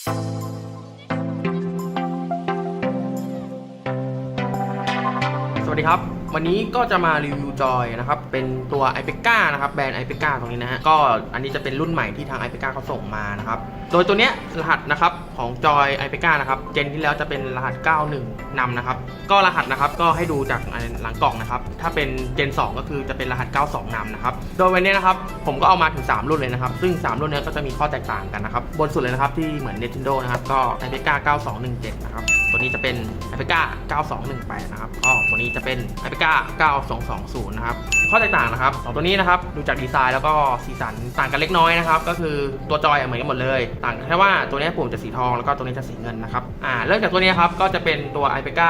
สวัสดีครับ วันนี้ก็จะมารีวิวจอยนะครับ เป็นตัว i p e c a นะครับแบรนด์ i p e c a ตรงนี้นะฮะ ก็อันนี้จะเป็นรุ่นใหม่ที่ทาง i p e c a เขาส่งมานะครับ โดยตัวเนี้ยรหัสนะครับของจอย i p e c a นะครับ เจนที่แล้วจะเป็นรหัส 91นำนะครับ ก็รหัสนะครับก็ให้ดูจากหลังกล่องนะครับ ถ้าเป็นเจน 2 ก็คือจะเป็นรหัส 92นำนะครับ โดยวันนี้นะครับผมก็เอามาถึง 3 รุ่นเลยนะครับ ซึ่ง 3 รุ่นนี้ก็จะมีข้อแตกต่างกันนะครับ บนสุดเลยนะครับที่เหมือน Nintendo นะครับก็ i p e c a 9217 นะครับ ตัวนี้จะเป็น i p e c a 9218 นะครับก็ตัวนี้จะเป็น i p e c a 9220 นะครับ ข้อแตกต่างนะครับสองตัวนี้นะครับ ดูจากดีไซน์แล้วก็สีสันต่างกันเล็กน้อยนะครับ ก็คือตัวจอยเหมือนกันหมดเลย ต่างแค่ว่าตัวนี้ปุ่มจะสีทองแล้วก็ตัวนี้จะสีเงินนะครับ อ่า เริ่มจากตัวนี้ครับ ก็จะเป็นตัว i p e c a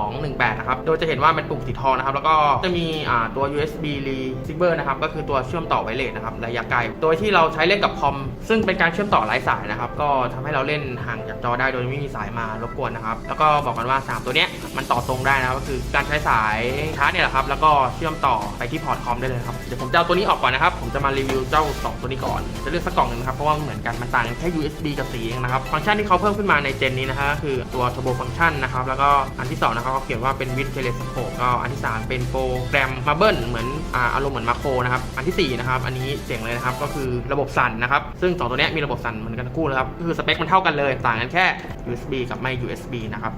9218 นะครับ โดยจะเห็นว่าเป็นปุ่มสีทองนะครับ แล้วก็จะมีอ่าตัว USB receiver นะครับ ก็คือตัวเชื่อมต่อไวเลสนะครับ ระยะไกล โดยที่เราใช้เล่นกับคอม ซึ่งเป็นการเชื่อมต่อไร้สายนะครับ ก็ทำให้เราเล่นห่างจากจอได้โดยไม่มีสายมารบกวนนะครับแล้วก็บอกกันว่า 3 ตัวเนี้ยมันต่อตรงได้นะครับก็คือการใช้สายชาร์จเนี่ยแหละครับแล้วก็เชื่อมต่อไปที่พอร์ตคอมได้เลยครับเดี๋ยวผมจะเอาตัวนี้ออกก่อนนะครับผมจะมารีวิวเจ้า 2 ตัวนี้ก่อนจะเลือกสักกล่องหนึ่งนะครับเพราะว่ามันเหมือนกันมันต่างกันแค่ USB กับสีเองนะครับฟังก์ชันที่เขาเพิ่มขึ้นมาในเจนนี้นะฮะก็คือตัว Turbo Function นะครับแล้วก็อันที่สองนะครับเขาเขียนว่าเป็น With Telescope ก็อันที่สามเป็นโปรแกรม Marble เหมือนอารมณ์เหมือนมาโครนะครับอันที่สี่นะครับอันนี้เจ๋งเลยนะครับก็คือระบบสั่นนะครับซึ่งสองตัวนี้มีระบบสั่นเหมือนกันทั้งคู่เลยครับคือสเปคมันเท่ากันเลยต่างกันแค่ USB กับไม่ USB นะครับ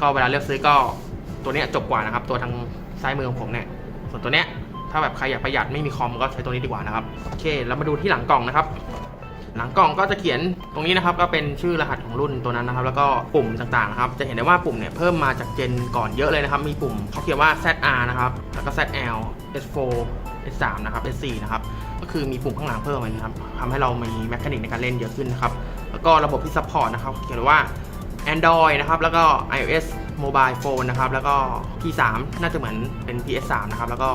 ก็เวลาเลือกซื้อก็ตัวเนี้ยจบกว่านะครับ ตัวทางซ้ายมือของผมเนี่ยส่วนตัวเนี้ยถ้าแบบใครอยากประหยัดไม่มีคอมก็ใช้ตัวนี้ดีกว่านะครับโอเคเรามาดูที่หลังกล่องนะครับ หลังกล่องก็จะเขียนตรงนี้นะครับ ก็เป็นชื่อรหัสของรุ่นตัวนั้นนะครับ แล้วก็ปุ่มต่างๆนะครับจะเห็นได้ว่าปุ่มเนี่ยเพิ่มมาจากเจนก่อนเยอะเลยนะครับ มีปุ่มเขาเขียนว่า ZR นะครับแล้วก็ ZL S4 S3 นะครับ S4 นะครับก็คือมีปุ่มข้างหลังเพิ่มมานะครับทำให้เรามีแมคานิกในการเล่นเยอะขึ้นนะครับ แล้วก็ระบบที่ซัพพอร์ตนะครับเขียนว่า Android นะครับ แล้วก็ iOS Mobile Phone นะครับ แล้วก็ P3 น่าจะเหมือนเป็น PS3 นะครับ แล้วก็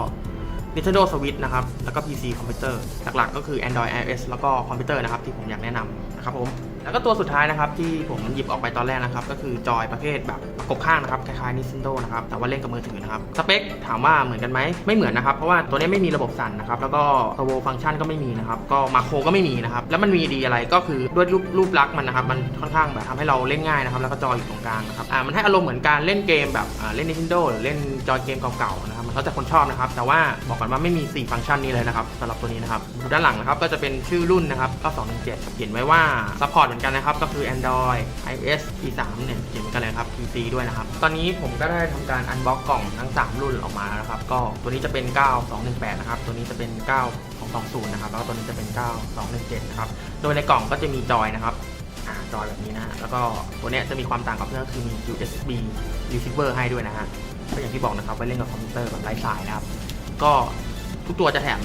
Nintendo Switch นะครับ แล้วก็ PC คอมพิวเตอร์ หลักๆ ก็คือ Android iOS แล้วก็คอมพิวเตอร์นะครับ ที่ผมอยากแนะนำนะครับผม แล้วก็ตัวสุดท้ายนะครับที่ผมหยิบออกไปตอนแรกนะครับก็คือจอยประเภทแบบประกบข้างนะครับคล้ายๆ Nintendo นะครับแต่ว่าเล่นกับมือถือนะครับสเปคถามว่าเหมือนกันไหมไม่เหมือนนะครับเพราะว่าตัวนี้ไม่มีระบบสั่นนะครับแล้วก็ Turbo Function ก็ไม่มีนะครับก็มาโครก็ไม่มีนะครับแล้วมันมีดีอะไรก็คือด้วยรูปรูปลักษณ์มันนะครับมันค่อนข้างแบบทำให้เราเล่นง่ายนะครับแล้วก็จอยอยู่ตรงกลางนะครับอ่ามันให้อารมณ์เหมือนการเล่นเกมแบบอ่าเล่น Nintendo หรือเล่นจอยเกมเก่าๆนะครับมันแล้วแต่คนชอบนะครับแต่ว่าบอกก่อนว่าไม่มี 4 ฟังก์ชันนี้เลยนะครับสำหรับตัวนี้นะครับด้านหลังนะครับก็จะเป็นชื่อรุ่นนะครับ9217เขียนไว้ว่า support เหมือนกันนะครับ ก็คือ Android iOS P3 เนี่ยเขียนเหมือนกันเลยครับ PC ด้วยนะครับ ตอนนี้ผมก็ได้ทำการ unbox กกล่องทั้ง 3 รุ่นออกมาแล้วครับ ก็ตัวนี้จะเป็น 9218 นะครับ ตัวนี้จะเป็น 9220 นะครับ แล้วก็ตัวนี้จะเป็น 9217 นะครับ โดยในกล่องก็จะมีจอยนะครับจอยแบบนี้นะแล้วก็ตัวเนี้ยจะมีความต่างกับเพื่อนคือมี USB receiver ให้ด้วยนะฮะก็อย่างที่บอกนะครับไว้เล่นกับคอมพิวเตอร์แบบไร้สายนะครับ ก็ทุกตัวจะแถม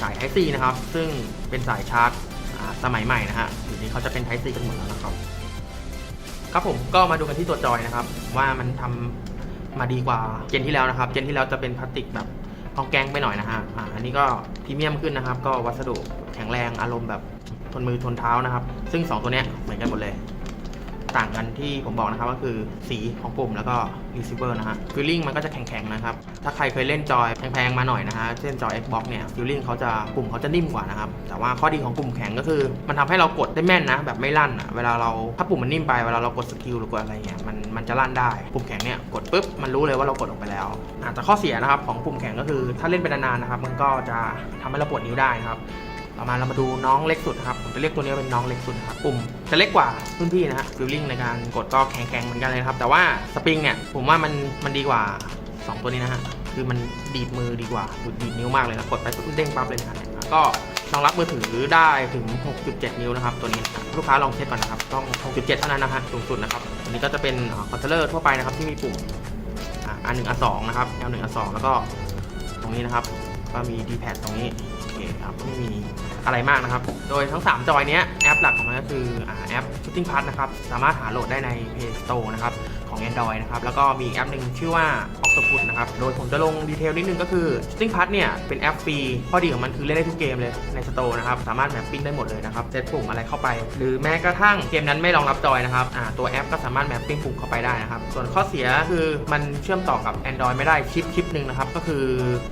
สาย Type C นะครับ ซึ่งเป็นสายชาร์จ สมัยใหม่นะฮะอยู่นี้เขาจะเป็น Type C กันหมดแล้วนะครับ ครับผมก็มาดูกันที่ตัวจอยนะครับ ว่ามันทำมาดีกว่าเจนที่แล้วนะครับ เจนที่แล้วจะเป็นพลาสติกแบบกองแกงไปหน่อยนะฮะอ่าอันนี้ก็พรีเมียมขึ้นนะครับ ก็วัสดุแข็งแรงอารมณ์แบบทนมือทนเท้านะครับ ซึ่ง 2 ตัวเนี้ยเหมือนกันหมดเลย ต่างกันที่ผมบอกนะครับก็คือสีของปุ่มแล้วก็ receiver นะฮะฟีลลิ่งมันก็จะแข็งๆนะครับ ถ้าใครเคยเล่นจอยแพงๆมาหน่อยนะฮะเช่นจอย Xbox เนี่ยฟีลลิ่งเขาจะปุ่มเขาจะนิ่มกว่านะครับ แต่ว่าข้อดีของปุ่มแข็งก็คือ มันทำให้เรากดได้แม่นนะ แบบไม่ลั่นอะเวลาเราถ้าปุ่มมันนิ่มไปเวลาเรากดสกิลหรือกดอะไรเงี้ยมันมันจะลั่นได้ ปุ่มแข็งเนี่ยกดปุ๊บมันรู้เลยว่าเรากดลงไปแล้วอะแต่ข้อเสียนะครับของปุ่มแข็งก็คือถ้าเล่นไปนานๆนะครับมันก็จะทำให้เราปวดนิ้วได้นะครับ ต่อมาเรามาดูน้องเล็กสุดนะครับผมจะเรียกตัวนี้เป็นน้องเล็กสุดนะครับปุ่มจะเล็กกว่ารุ่นพี่นะฮะฟิลลิ่งในการกดก็แข็งๆเหมือนกันเลยครับ แต่ว่าสปริงเนี่ยผมว่ามันมันดีกว่า 2 ตัวนี้นะฮะคือมันดีดมือดีกว่าดีดนิ้วมากเลยนะกดไปปุ๊บเด้งปั๊บเลยนะฮะก็รองรับมือถือได้ถึง 6.7 นิ้วนะครับ ตัวนี้ลูกค้าลองเช็คก่อนนะครับ ต้อง 6.7 เท่านั้นนะฮะสูงสุดนะครับตัวนี้ก็จะเป็นคอนโทรลเลอร์ทั่วไปนะครับที่มีปุ่มอันหนึ่งอันสองนะครับ L หนึ่งอันสองแล้วก็ตรงนี้นะครับ ก็มี D-pad ตรงนี้โอเคครับไม่มี อะไรมากนะครับ โดยทั้ง 3 จอยนี้แอปหลักของมันก็คือแอป Shooting Pass นะครับ สามารถหาโหลดได้ใน Play Store นะครับ Android นะครับ แล้วก็มีแอปหนึ่งชื่อว่า Octopus นะครับ โดยผมจะลงดีเทลนิดนึงก็คือ Shooting Pass เนี่ย เป็นแอปฟรี ข้อดีของมันคือเล่นได้ทุกเกมเลยในสโตร์นะครับ สามารถแมปปิ้งได้หมดเลยนะครับเซตปุ่มอะไรเข้าไป หรือแม้กระทั่งเกมนั้นไม่รองรับจอยนะครับอ่าตัวแอปก็สามารถแมปปิ้งปุ่มเข้าไปได้นะครับ ส่วนข้อเสียคือมันเชื่อมต่อกับ Android ไม่ได้ชิปชิปหนึ่งนะครับก็คือ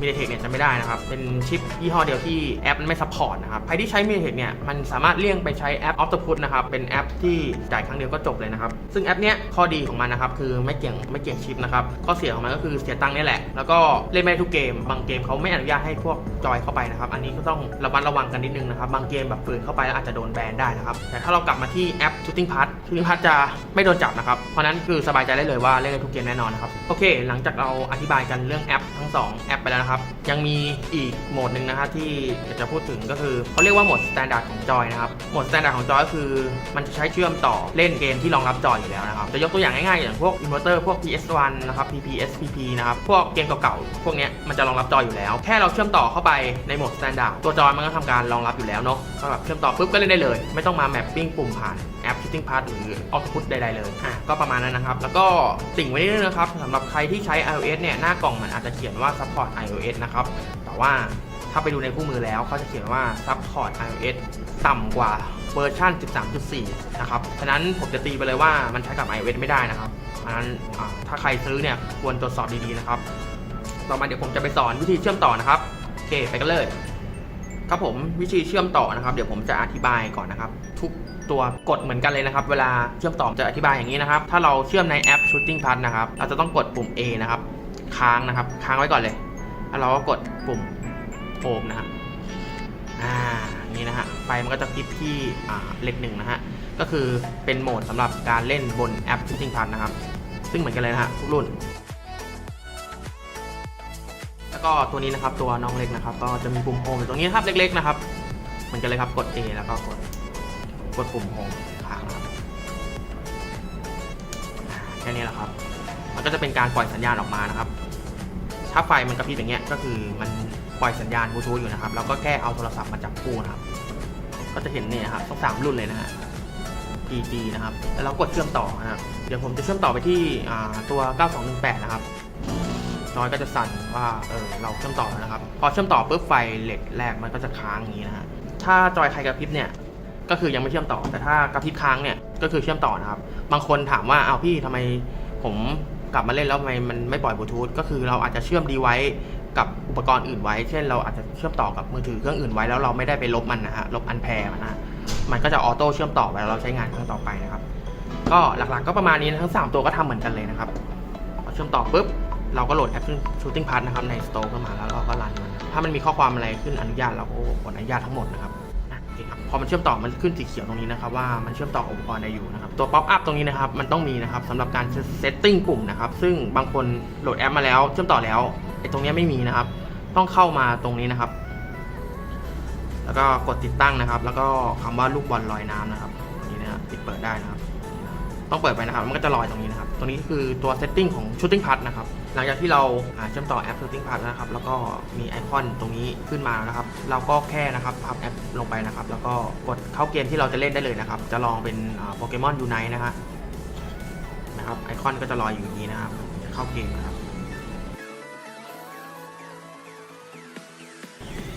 MediaTek เนี่ยจะไม่ได้นะครับเป็นชิปยี่ห้อเดียวที่แอปมันไม่ซัพพอร์ตนะครับใครที่ใช้ MediaTek เนี่ยมันสามารถเลี่ยงไปใช้แอป Octopus นะครับเป็นแอปที่จ่ายครั้งเดียวก็จบเลยนะครับซึ่งแอปเนี้ยข้อดีของมันนะครับคือไม่เกี่ยงไม่เกี่ยงชิปนะครับข้อเสียของมันก็คือเสียตังค์นี่แหละ แล้วก็เล่นไม่ได้ทุกเกม บางเกมเขาไม่อนุญาตให้พวกจอยเข้าไปนะครับอันนี้ก็ต้องระมัดระวังกันนิดนึงนะครับบางเกมแบบฝืนเข้าไปแล้วอาจจะโดนแบนได้นะครับแต่ถ้าเรากลับมาที่แอป Shooting Pass Shooting Pass จะไม่โดนจับนะครับเพราะนั้นคือสบายใจได้เลยว่าเล่นได้ทุกเกมแน่นอนนะครับโอเค หลังจากเราอธิบายกันเรื่องแอปทั้ง 2 แอปไปแล้วนะครับยังมีอีกโหมดหนึ่งนะฮะที่อยากจะพูดถึงก็คือเขาเรียกว่าโหมด Standard ของจอยนะครับโหมด Standard ของจอยก็คือมันจะใช้เชื่อมต่อเล่นเกมที่รองรับจอยอยู่แล้วนะครับจะยกตัวอย่างง่ายๆอย่างพวก Inverter พวก PS1 นะครับ PPS PP นะครับ พวกเกมเก่าๆ พวกนี้มันจะรองรับจออยู่แล้ว แค่เราเชื่อมต่อเข้าไปในโหมด Standard ตัวจอมันก็ทำการรองรับอยู่แล้วเนาะก็แบบเชื่อมต่อปุ๊บก็เล่นได้เลย ไม่ต้องมาแมปปิ้งปุ่มผ่านแอป Shooting Pass หรือ Octopus ใดๆเลยอะก็ประมาณนั้นนะครับ แล้วก็สิ่งไว้นิดนึงนะครับสำหรับใครที่ใช้ iOS เนี่ยหน้ากล่องมันอาจจะเขียนว่า support iOS นะครับแต่ว่าถ้าไปดูในคู่มือแล้วเขาจะเขียนว่า support iOS ต่ำกว่าเวอร์ชัน13.4 นะครับ ฉะนั้นผมจะตีไปเลยว่ามันใช้กับ iOS ไม่ได้นะครับ นั้นถ้าใครซื้อเนี่ยควรตรวจสอบดีๆนะครับ ต่อมาเดี๋ยวผมจะไปสอนวิธีเชื่อมต่อนะครับโอเคไปกันเลยครับผมวิธีเชื่อมต่อนะครับ เดี๋ยวผมจะอธิบายก่อนนะครับ ทุกตัวกดเหมือนกันเลยนะครับ เวลาเชื่อมต่อจะอธิบายอย่างนี้นะครับ ถ้าเราเชื่อมในแอป Shooting Pass นะครับเราจะต้องกดปุ่ม A นะครับ ค้างนะครับ ค้างไว้ก่อนเลยแล้วเราก็กดปุ่มโฟมนะฮะอ่านี่นะฮะไฟมันก็จะพลิบที่เลขหนึ่งนะฮะก็คือเป็นโหมดสำหรับการเล่นบนแอป Shooting Pass นะครับ ซึ่งเหมือนกันเลยนะฮะทุกรุ่น แล้วก็ตัวนี้นะครับตัวน้องเล็กนะครับ ก็จะมีปุ่มโฮมอยู่ตรงนี้นะครับเล็ก ๆ นะครับ เหมือนกันเลยครับกด A แล้วก็กดกดปุ่มโฮมค้างนะครับแค่นี้แหละครับ มันก็จะเป็นการปล่อยสัญญาณออกมานะครับ ถ้าไฟมันกระพริบอย่างเงี้ยก็คือมันปล่อยสัญญาณบลูทูธอยู่นะครับ แล้วก็แค่เอาโทรศัพท์มาจับคู่นะครับ ก็จะเห็นเนี่ยนะครับต้องสามรุ่นเลยนะฮะ PG นะครับ แล้วเรากดเชื่อมต่อนะครับ เดี๋ยวผมจะเชื่อมต่อไปที่ตัว 9218 นะครับจอยก็จะสั่นว่าเออเราเชื่อมต่อแล้วนะครับ พอเชื่อมต่อปุ๊บไฟเหล็กแรกมันก็จะค้างอย่างนี้นะฮะ ถ้าจอยใครกระพริบเนี่ยก็คือยังไม่เชื่อมต่อ แต่ถ้ากระพริบค้างเนี่ยก็คือเชื่อมต่อนะครับ บางคนถามว่าเอ้าพี่ทำไมผมกลับมาเล่นแล้วทำไมมันไม่ปล่อยบลูทูธก็คือเราอาจจะเชื่อมดีไว้กับอุปกรณ์อื่นไว้ เช่น เราอาจจะเชื่อมต่อกับมือถือเครื่องอื่นไว้แล้วเราไม่ได้ไปลบมันนะฮะลบอันแพร์มันนะ มันก็จะออโต้เชื่อมต่อไปแล้เราใช้งานครั้งต่อไปนะครับ ก็หลักๆก็ประมาณนี้นะทั้ง 3 ตัวก็ทำเหมือนกันเลยนะครับพอเชื่อมต่อปุ๊บเราก็โหลดแอป Shooting Pass นะครับใน Store ขึ้นมาแล้วเราก็รันมันถ้ามันมีข้อความอะไรขึ้นอนุญาตเราก็กดอนุญาตทั้งหมดนะครับอะครับพอมันเชื่อมต่อมันขึ้นสีเขียวตรงนี้นะครับว่ามันเชื่อมต่ออุปกรณ์ใดอยู่นะครับตัว Pop Up ตรงนี้นะครับมันต้องมีนะครับสำหรับการ Setting ปุ่มนะครับซึ่งบางคนโหลดแอปมาแล้วเชื่อมต่อแล้วไอ้ตรงนี้ไม่มีนะครับ ต้องเข้ามาตรงนี้นะครับ แล้วก็กดติดตั้งนะครับ แล้วก็คำว่าลูกบอลลอยน้ำนะครับนี่นะปิดเปิดได้นะครับ ต้องเปิดไปนะครับ มันก็จะลอยตรงนี้นะครับ ตรงนี้คือตัว setting ของ shooting pass นะครับ หลังจากที่เราเชื่อมต่อแอป shooting pass แล้วนะครับ แล้วก็มีไอคอนตรงนี้ขึ้นมานะครับ เราก็แค่นะครับพับแอปลงไปนะครับ แล้วก็กดเข้าเกมที่เราจะเล่นได้เลยนะครับ จะลองเป็นโปเกมอนยูไนนะฮะนะครับ ไอคอนก็จะลอยอยู่อย่างนี้นะครับ เข้าเกมนะครับ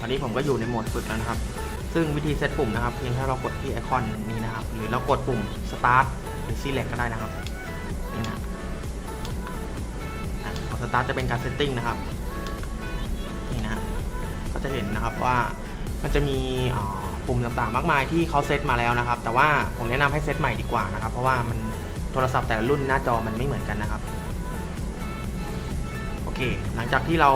ตอนนี้ผมก็อยู่ในโหมดฝึกแล้วนะครับ ซึ่งวิธีเซตปุ่มนะครับ เพียงแค่เรากดที่ไอคอนนี้นะครับ หรือเรากดปุ่ม start หรือ select ก็ได้นะครับนี่นะอะพอ start จะเป็นการ setting นะครับ นี่นะก็จะเห็นนะครับว่ามันจะมีปุ่มต่างๆ มากมายที่เขาเซตมาแล้วนะครับ แต่ว่าผมแนะนำให้เซตใหม่ดีกว่านะครับ เพราะว่ามันโทรศัพท์แต่ละรุ่นหน้าจอมันไม่เหมือนกันนะครับ โอเค หลังจากที่เรา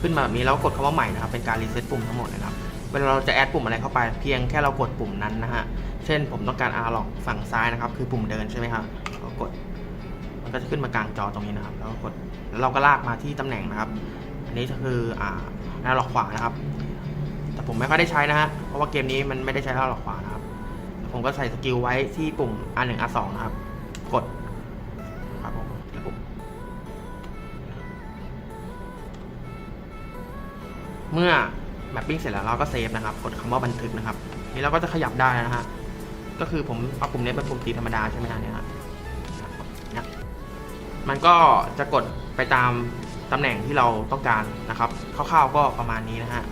ขึ้นมาแบบนี้แล้วกดคำว่าใหม่นะครับเป็นการรีเซ็ตปุ่มทั้งหมดนะครับเวลาเราจะแอดปุ่มอะไรเข้าไป เพียงแค่เรากดปุ่มนั้นนะฮะเช่นผมต้องการอาร์ล็อกฝั่งซ้ายนะครับ คือปุ่มเดินใช่ไหมครับเรากด มันก็จะขึ้นมากลางจอตรงนี้นะครับ แล้วก็กดแล้วเราก็ลากมาที่ตำแหน่งนะครับ อันนี้ก็คืออ่าหน้าล็อกขวานะครับ แต่ผมไม่ค่อยได้ใช้นะฮะเพราะว่าเกมนี้มันไม่ได้ใช้หน้าล็อกขวานะครับ ผมก็ใส่สกิลไว้ที่ปุ่ม R1 R2 นะครับ กด เมื่อแมปปิ้งเสร็จแล้วเราก็เซฟนะครับ กดคำว่าบันทึกนะครับ นี่เราก็จะขยับได้นะฮะ ก็คือผมเอาปุ่มนี้เป็นปุ่มตีธรรมดาใช่ไหมฮะเนี่ยฮะมันก็จะกดไปตามตำแหน่งที่เราต้องการนะครับ คร่าวๆก็ประมาณนี้นะฮะ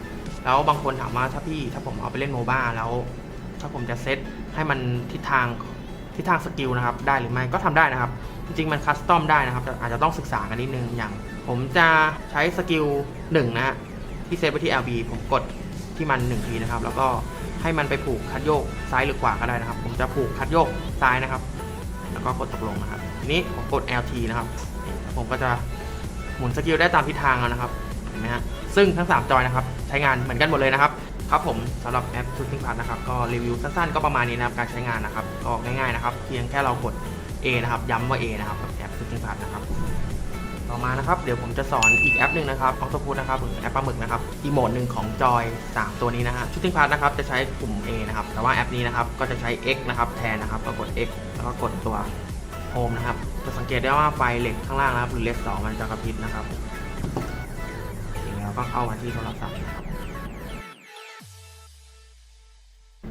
แล้วบางคนถามว่าถ้าพี่ถ้าผมเอาไปเล่นโมบ้าแล้ว ถ้าผมจะเซตให้มันทิศทางทิศทางสกิลนะครับ ได้หรือไม่ก็ทำได้นะครับ จริงๆมันคัสตอมได้นะครับ อาจจะต้องศึกษากันนิดนึงอย่าง ผมจะใช้สกิล1นะฮะ ที่เซตไปที่ LB ผมกดที่มัน1ทีนะครับ แล้วก็ให้มันไปผูกคัดโยกซ้ายหรือขวาก็ได้นะครับ ผมจะผูกคัดโยกซ้ายนะครับ แล้วก็กดตกลงนะครับทีนี้ผมกด LT นะครับ ผมก็จะหมุนสกิลได้ตามทิศทางแล้วนะครับเห็นไหมฮะซึ่งทั้ง 3 จอยนะครับ ใช้งานเหมือนกันหมดเลยนะครับ ครับผมสำหรับแอป Shooting p a s นะครับ ก็รีวิวสั้นๆ ก็ประมาณนี้นะครับการใช้งานนะครับ ก็ง่ายๆนะครับ เพียงแค่เรากด A นะครับ ย้ำว่า A นะครับกับแอป Shooting p a s นะครับ ต่อมานะครับ เดี๋ยวผมจะสอนอีกแอปหนึ่งนะครับ Octopus นะครับหรือแอปปลาหมึกนะครับ อีโมดหนึ่งของจอย 3 ตัวนี้นะฮะ Shooting Pass นะครับ จะใช้ปุ่ม A นะครับ แต่ว่าแอปนี้นะครับ ก็จะใช้ X นะครับ แทนนะครับก็กด X แล้วก็กดตัว Home นะครับ จะสังเกตได้ว่าไฟเหล็กข้างล่างนะครับ หรือเลสสองมันจะกระพริบนะครับแล้วก็เข้ามาที่โทรศัพท์นะครับ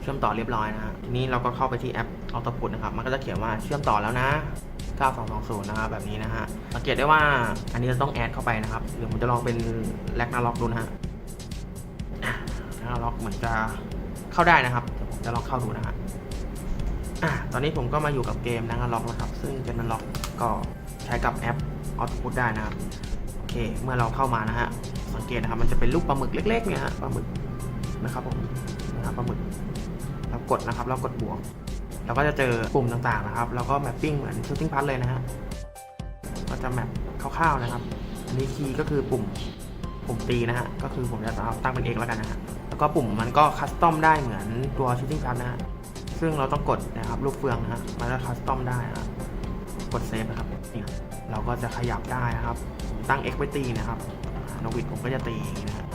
เชื่อมต่อเรียบร้อยนะฮะทีนี้เราก็เข้าไปที่แอป Octopus นะครับ มันก็จะเขียนว่าเชื่อมต่อแล้วนะ 9220 นะครับแบบนี้นะฮะสังเกตได้ว่าอันนี้จะต้องแอดเข้าไปนะครับ เดี๋ยวผมจะลองเป็นแลกนาล็อกดูนะฮะนาล็อกเหมือนจะเข้าได้นะครับเดี๋ยวผมจะลองเข้าดูนะฮะอะตอนนี้ผมก็มาอยู่กับเกมนาล็อกนะครับ ซึ่งเกมนาล็อกก็ใช้กับแอป Octopus ได้นะครับโอเค เมื่อเราเข้ามานะฮะสังเกตนะครับมันจะเป็นรูปปลาหมึกเล็กๆเนี่ยฮะปลาหมึกนะครับผมนะครับปลาหมึกเรากดนะครับเรากดบวก เราก็จะเจอปุ่มต่างๆนะครับ แล้วก็แมปปิ้งเหมือนชูตติ้งพัทเลยนะฮะก็จะแมปคร่าวๆนะครับ อันนี้คีย์ก็คือปุ่มปุ่มตีนะฮะ ก็คือผมจะเอาตั้งเป็นเอกแล้วกันนะฮะ แล้วก็ปุ่มมันก็คัสตอมได้เหมือนตัวชูตติ้งพัทนะฮะ ซึ่งเราต้องกดนะครับลูกเฟืองนะฮะ มันก็คัสตอมได้นะกดเซฟนะครับนี่เราก็จะขยับได้นะครับ ตั้ง X ไว้ตีนะครับนวิดผมก็จะตีอย่างนี้นะ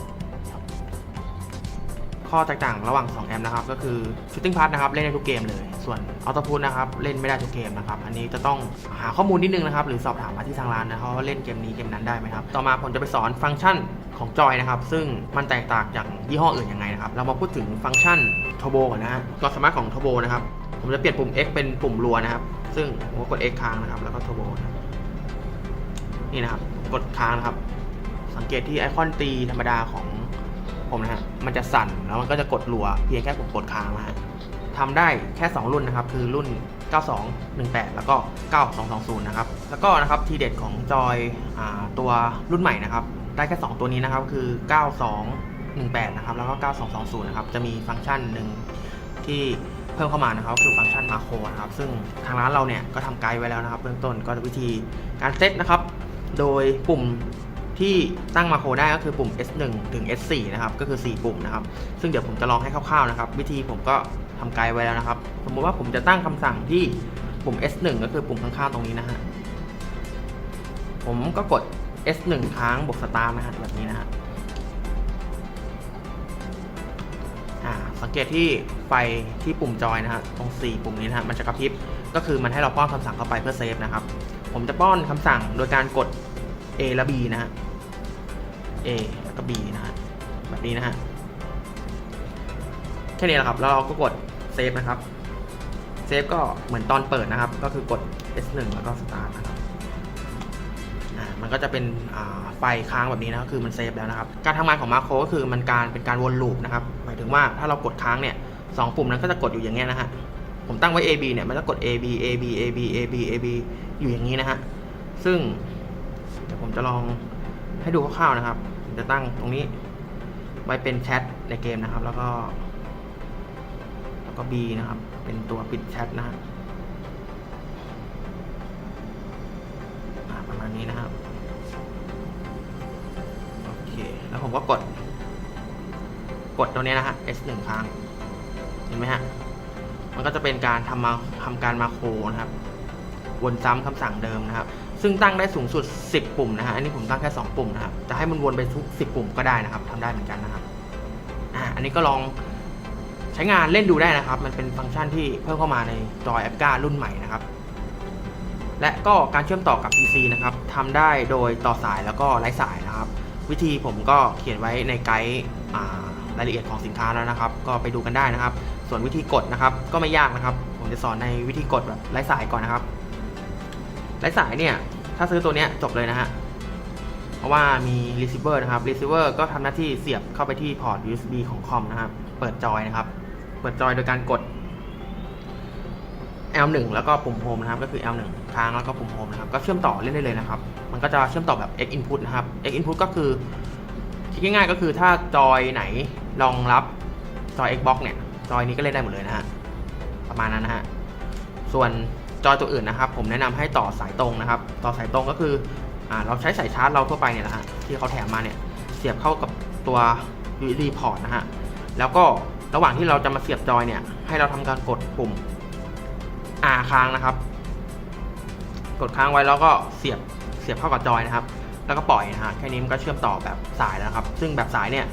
ข้อแตกต่างระหว่าง 2 แอปนะครับ ก็คือ Shooting Pass นะครับ เล่นได้ทุกเกมเลย ส่วน Octopus นะครับเล่นไม่ได้ทุกเกมนะครับอันนี้จะต้องหาข้อมูลนิดนึงนะครับหรือสอบถามมาที่ทางร้านนะครับว่าเล่นเกมนี้เกมนั้นได้ไหมครับต่อมาผมจะไปสอนฟังก์ชันของจอยนะครับซึ่งมันแตกต่างจากยี่ห้ออื่นยังไงนะครับเรามาพูดถึงฟังก์ชัน Turbo ก่อนนะฮะความสามารถของ Turbo นะครับผมจะเปลี่ยนปุ่ม X เป็นปุ่มรัวนะครับ ซึ่งผมก็กด X ค้างนะครับ แล้วก็ Turbo นะครับนี่นะครับ กดค้างนะครับ สังเกตที่ไอคอนตีธรรมดาของผมนะฮะ มันจะสั่น แล้วมันก็จะกดรัว เพียงแค่ผมกดค้างนะฮะ ทำได้แค่ 2 รุ่นนะครับ คือรุ่น 9218 แล้วก็ 9220 นะครับ แล้วก็นะครับทีเด็ดของจอยอาตัวรุ่นใหม่นะครับ ได้แค่ 2 ตัวนี้นะครับ คือ 9218 นะครับ แล้วก็ 9220 นะครับ จะมีฟังก์ชันหนึ่งที่เพิ่มเข้ามานะครับ คือฟังก์ชันมาโครนะครับ ซึ่งทางร้านเราเนี่ยก็ทำไกด์ไว้แล้วนะครับ เบื้องต้นก็วิธีการเซตนะครับ โดยปุ่ม ที่ตั้งมาโคได้ก็คือปุ่ม S1 ถึง S4 นะครับ ก็คือ 4 ปุ่มนะครับ ซึ่งเดี๋ยวผมจะลองให้คร่าวๆนะครับ วิธีผมก็ทำไกด์ไว้แล้วนะครับ สมมติว่าผมจะตั้งคำสั่งที่ปุ่ม S1 ก็คือปุ่มข้างๆตรงนี้นะฮะ ผมก็กด S1 ค้างบวกสตาร์นะฮะแบบนี้นะฮะสังเกตที่ไฟที่ปุ่มจอยนะฮะตรง 4 ปุ่มนี้นะฮะมันจะกระพริบก็คือมันให้เราป้อนคำสั่งเข้าไปเพื่อเซฟนะครับ ผมจะป้อนคำสั่งโดยการกด A และ B นะฮะ A แล้วก็ B นะฮะแบบนี้นะฮะแค่นี้แหละครับแล้วเราก็กดเซฟนะครับเซฟก็เหมือนตอนเปิดนะครับ ก็คือกด S1 แล้วก็ Start นะครับมันก็จะเป็นไฟค้างแบบนี้นะครับคือมันเซฟแล้วนะครับ การทำงานของมาโครก็คือมันการเป็นการวนลูปนะครับ หมายถึงว่าถ้าเรากดค้างเนี่ยสองปุ่มนั้นก็จะกดอยู่อย่างเงี้ยนะฮะ ผมตั้งไว้ AB เนี่ยมันจะกด AB AB AB AB AB อยู่อย่างนี้นะฮะ ซึ่งเดี๋ยวผมจะลอง ให้ดูคร่าวๆนะครับจะตั้งตรงนี้ไว้เป็นแชทในเกมนะครับ แล้วก็ แล้วก็ B นะครับ เป็นตัวปิดแชทนะฮะอ่าประมาณนี้นะครับโอเคแล้วผมก็กด กดตรงนี้นะฮะ S หนึ่งครั้งเห็นไหมฮะมันก็จะเป็นการทำมาทำการมาโครนะครับ วนซ้ำคำสั่งเดิมนะครับ ซึ่งตั้งได้สูงสุด 10 ปุ่มนะฮะ อันนี้ผมตั้งแค่ 2 ปุ่มนะครับ จะให้มันวนไปทุก 10 ปุ่มก็ได้นะครับทำได้เหมือนกันนะครับ อ่า อันนี้ก็ลองใช้งานเล่นดูได้นะครับ มันเป็นฟังก์ชันที่เพิ่มเข้ามาในจอยแอปการุ่นใหม่นะครับ และก็การเชื่อมต่อกับ PC นะครับทำได้โดยต่อสายแล้วก็ไร้สายนะครับ วิธีผมก็เขียนไว้ในไกด์รายละเอียดของสินค้าแล้วนะครับ ก็ไปดูกันได้นะครับ ส่วนวิธีกดนะครับ ก็ไม่ยากนะครับ ผมจะสอนในวิธีกดแบบไร้สายก่อนนะครับ ไร้สายเนี่ย ถ้าซื้อตัวเนี้ยจบเลยนะฮะ เพราะว่ามี receiver นะครับ receiver ก็ทำหน้าที่เสียบเข้าไปที่พอร์ต USB ของคอมนะครับ เปิดจอยนะครับ เปิดจอยโดยการกด L1 แล้วก็ปุ่มโฮมนะครับ ก็คือ L1 ค้างแล้วก็ปุ่มโฮมนะครับ ก็เชื่อมต่อเล่นได้เลยนะครับ มันก็จะเชื่อมต่อแบบ X input นะครับ X input ก็คือคิดง่ายๆก็คือถ้าจอยไหนรองรับจอย Xbox เนี่ย จอยนี้ก็เล่นได้หมดเลยนะฮะ ประมาณนั้นนะฮะ ส่วน จอยตัวอื่นนะครับ ผมแนะนำให้ต่อสายตรงนะครับ ต่อสายตรงก็คืออเราใช้สายชาร์จเราทั่วไปเนี่ยแหละฮะที่เขาแถมมาเนี่ยเสียบเข้ากับตัว USB port นะฮะแล้วก็ระหว่างที่เราจะมาเสียบจอยเนี่ย ให้เราทำการกดปุ่ม R ค้างนะครับ กดค้างไว้แล้วก็เสียบเสียบเข้ากับจอยนะครับ แล้วก็ปล่อยนะฮะแค่นี้มันก็เชื่อมต่อแบบสายแล้วครับ ซึ่งแบบสายเนี่ย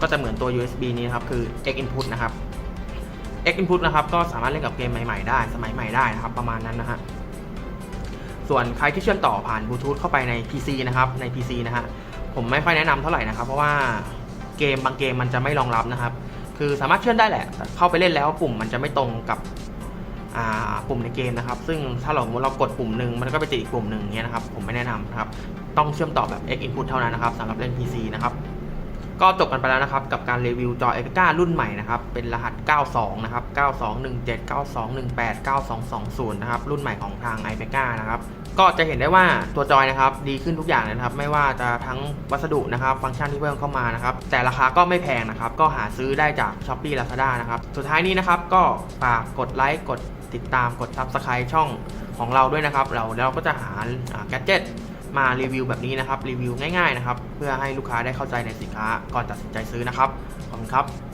ก็จะเหมือนตัว USB นี้ครับ คือ X input นะครับ X input นะครับก็สามารถเล่นกับเกมใหม่ๆได้ สมัยใหม่ได้นะครับประมาณนั้นนะฮะส่วนใครที่เชื่อมต่อผ่านบลูทูธเข้าไปใน PC นะครับใน PC นะฮะผมไม่ค่อยแนะนำเท่าไหร่นะครับ เพราะว่าเกมบางเกมมันจะไม่รองรับนะครับ คือสามารถเชื่อมได้แหละแต่เข้าไปเล่นแล้วปุ่มมันจะไม่ตรงกับปุ่มในเกมนะครับ ซึ่งถ้าเราเรากดปุ่มหนึ่งมันก็ไปติดอีกปุ่มหนึ่งอย่างเงี้ยนะครับ ผมไม่แนะนำนะครับ ต้องเชื่อมต่อแบบ X input เท่านั้นนะครับสำหรับเล่น PC นะครับ ก็จบกันไปแล้วนะครับ กับการรีวิวจอ e p i c a รุ่นใหม่นะครับ เป็นรหัส 92 นะครับ 9217 9218 9220 นะครับ รุ่นใหม่ของทาง i p i c a นะครับ ก็จะเห็นได้ว่าตัวจอยนะครับ ดีขึ้นทุกอย่างเลยนะครับ ไม่ว่าจะทั้งวัสดุนะครับ ฟังก์ชันที่เพิ่มเข้ามานะครับ แต่ราคาก็ไม่แพงนะครับ ก็หาซื้อได้จาก s h อ p e e Lazada นะครับ สุดท้ายนี้นะครับ ก็ฝากกดไลค์ กดติดตาม กด Subscribe ช่องของเราด้วยนะครับ เราแล้วก็จะหาแกจ g e t มารีวิวแบบนี้นะครับรีวิวง่ายๆนะครับเพื่อให้ลูกค้าได้เข้าใจในสินค้าก่อนตัดสินใจซื้อนะครับขอบคุณครับ